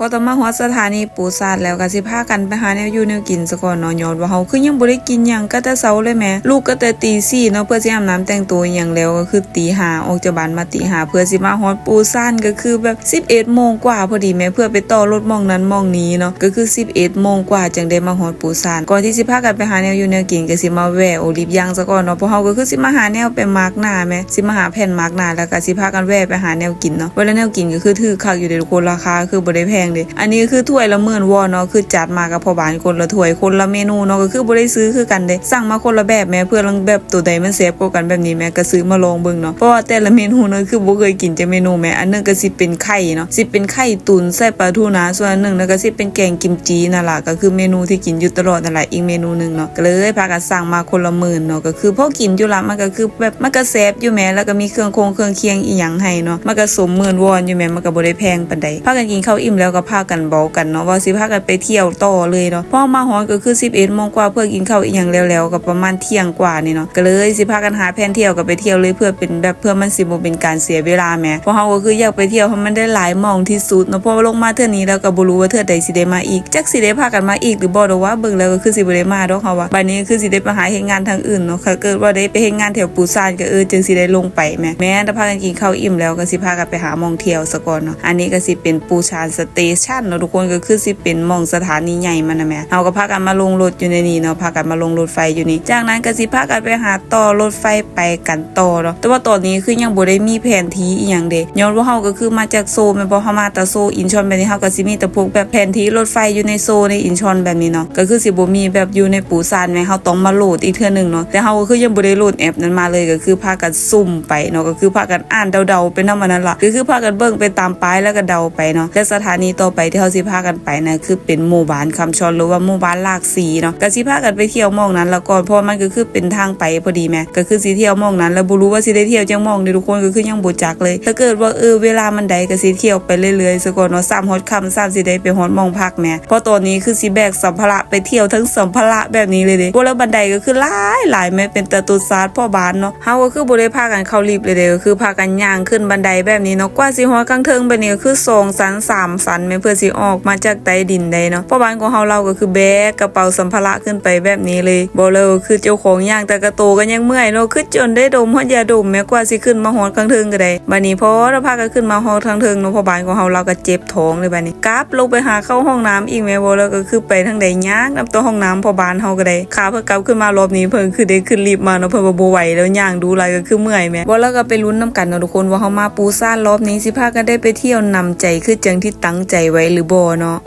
พอต่อมาฮอดสถานีปูซาดแล้วก็สิพากันไปหาแนวอยู่แนวกินซะก่อนเนาะย้อนว่าเฮาคือยังบ่ได้กินหยังก็แต่เช้าเลยแหมลูกก็แต่ตีสี่เนาะเพื่อสิอาบน้ำแต่งตัวอหยังแล้วก็คือตีห้าออกจากบ้านมาตีห้าเพื่อสิมาฮอดปูซานก็คือแบบ 11โมงกว่าพอดีแหม่เพื่อไปต่อรถมองนั้นมองนี้เนาะก็คือ 11โมงกว่าจังได้มาฮอดปูซานก่อนที่สิพากันไปหาแนวอยู่แนวกินก็สิมาแวะโอลิฟย่างซะก่อนเนาะเพราะเฮาก็คือสิมาหาแนวไปมาร์กหน้าแหมสิมาหาแผ่นมาร์กหน้าแล้วก็สิพากันแวะไปหาแนวกินเนาะเวลาแนวกินก็คือถือคักอยู่เด้ทุกคนราคาคือบ่ได้แพงเดอันนี้คือถ้วยละหมื่นวอนเนาะคือจัดมากับพ่อบ้านคนละถ้วยคนละเมนูเนาะก็คือบ่ได้ซื้อคือกันเด้สั่งมาคนละแบบแม่เพื่อลองแบบตัวใดมันแซ่บกว่ากันแบบนี้แม่ก็ซื้อมาลองเบิ่งเนาะเพราะว่าแต่ละเมนูเนาะคือบ่เคยกินจักเมนูแม่อันหนึงก็สิเป็นไข่เนาะสิเป็นไข่ตุ๋นใส่ปลาทูนาส่วนอันหนึ่งแล้วก็สิเป็นแกงกิมจีนั่นแหละก็คือเมนูที่กินอยู่ตลอดนั่นแหละอีกเมนูหนึ่งเนาะก็เลยพากันสั่งมาคนละหมื่นเนาะก็คือพอกินอยู่ละมันก็คือแบบมันก็แซ่บอยู่แม่แล้วก็มีเครื่องคงเครื่องเคียงอีหยังให้เนาะมันก็สมหมื่นวอนอยู่แม่มันก็บ่ได้แพงปานใดพากันกินข้าวอิ่มแล้วกพากันเบากันเนาะว่าสิพากันไปเที่ยวต่อเลยเนาะพอมาฮอนก็คือ 11โมงกว่าเพื่อกินข้าวอีหยังแล้วๆก็ประมาณเที่ยงกว่านี่เนาะก็เลยสิพากันหาแผนเที่ยวก็ไปเที่ยวเลยเพื่อเป็นแบบเพื่อมันสิบ่เป็นการเสียเวลาแหมเพราะเฮาก็คืออยากไปเที่ยวเพราะมันได้หลายมองที่สุดเนาะเพราะว่าลงมาเทื่อนี้แล้วก็บ่รู้ว่าเทื่อใดสิได้มาอีกจักสิได้พากันมาอีกหรือบ่ดอกว่าเบิ่งแล้วก็คือสิบ่ได้มาดอกเฮาว่าบัดนี้คือสิได้ไปหาเฮ็ดงานทางอื่นเนาะเกิดว่าได้ไปเฮ็ดงานแถวปูซานก็เออจึงสิได้ลงไปแหมแม้ถ้าพากันกินข้าวอิ่มแล้วก็สิพากันไปหามองเที่ยวซะก่อนเนาะอันนี้ก็สิเป็นปูชานสเตชันเนาะทุกคนก็คือสิเป็นมองสถานีใหญ่มันนะแม่เฮาก็พากันมาลงรถอยู่ในนี้เนาะพากันมาลงรถไฟอยู่นี่จากนั้นก็สิพากันไปหาต่อรถไฟไปกันต่อเนาะแต่ว่าตอนนี้คือยังบ่ได้มีแผนที่อีหยังเด้ย้อนว่าเฮาก็คือมาจากโซลแม่นบ่เฮามาแต่โซลอินชอนแบบนี้เฮาก็สิมีแต่พวกแบบแผนที่รถไฟอยู่ในโซลในอินชอนแบบนี้เนาะก็คือสิบ่มีแบบอยู่ในปูซานแม่เฮาต้องมาโหลดอีกเทื่อหนึงเนาะแต่เฮาก็คือยังบ่ได้โหลดแอปนั้นมาเลยก็คือพากันซุ่มไปเนาะก็คือพากันอ่านเดาๆไปนำมันนั่นล่ะก็คือพากันเบิ่งไปตามป้ายแล้วก็เดาไปเนาะและสถานีต่อไปที่เฮาสิพากันไปนะคือเป็นหมู่บ้านคำชอนหรือว่าหมู่บ้านลากสีเนาะก็สิพากันไปเที่ยวมองนั้นแล้วก่อนเพราะมันก็คือเป็นทางไปพอดีแม่ก็คือสิเที่ยวมองนั้น แล้วบ่รู้ว่าสิได้เที่ยวจังมองนี่ทุกคนก็คือยังบ่จักเลย ถ้าเกิดว่าเออเวลามันใดก็สิเที่ยวไปเรื่อยๆซะก่อนเนาะ3ฮอดค่ำ3สิได้ไปฮอดมองพักแม่เพราะตอนนี้คือสิแบกสัมภาระไปเที่ยวทั้งสัมภาระแบบนี้เลยเด้บ่แล้วบันไดก็คือหลายหลายแม่เป็นตะตุซาดพ่อบ้านเนาะเฮาก็คือบ่ได้พากันเข้าลิฟต์เลยเด้ก็คือพากันย่างขึ้นบันไดแบบนี้เนาะกว่าสิฮอดข้างเทิงแบบนี้ก็คือ2สัน3สันแม่เพื่อสิออกมาจากใต้ดินได้เนาะพ่อบ้านของเฮาเราก็คือแบกกระเป๋าสัมภาระขึ้นไปแบบนี้เลยบ่เลยคือเจ้าของย่างแต่กระโตก็ยังเมื่อยเนาะคือจนได้ดมฮอดยาดมแม้กว่าสิขึ้นมาฮอดข้างเทิงก็ได้บัดนี้พอเราพากันขึ้นมาฮอดข้างเทิงเนาะพ่อบ้านของเฮาเราก็เจ็บท้องเลยบัดนี้กลับลงไปหาเข้าห้องน้ำอีกแม่บ่แล้วก็คือไปทางใดยากนํตัวห้องน้ำพ่อบ้านเฮาก็ได้ขาเพิ่นกลับขึ้นมารอบนี้เพิ่นคือได้ขึ้นรีบมาเนาะเพิ่นก็บ่ไหวแล้วย่างดูหลายก็คือเมื่อยแม่บ่แล้วก็ไปลุ้นนํกันเนาะทุกคนว่าเฮามาปูซ่านรอบนี้สิพากันได้ไปเที่ยวนำใจคือจังที่ตั้งใจไว้หรือบ่เนาะ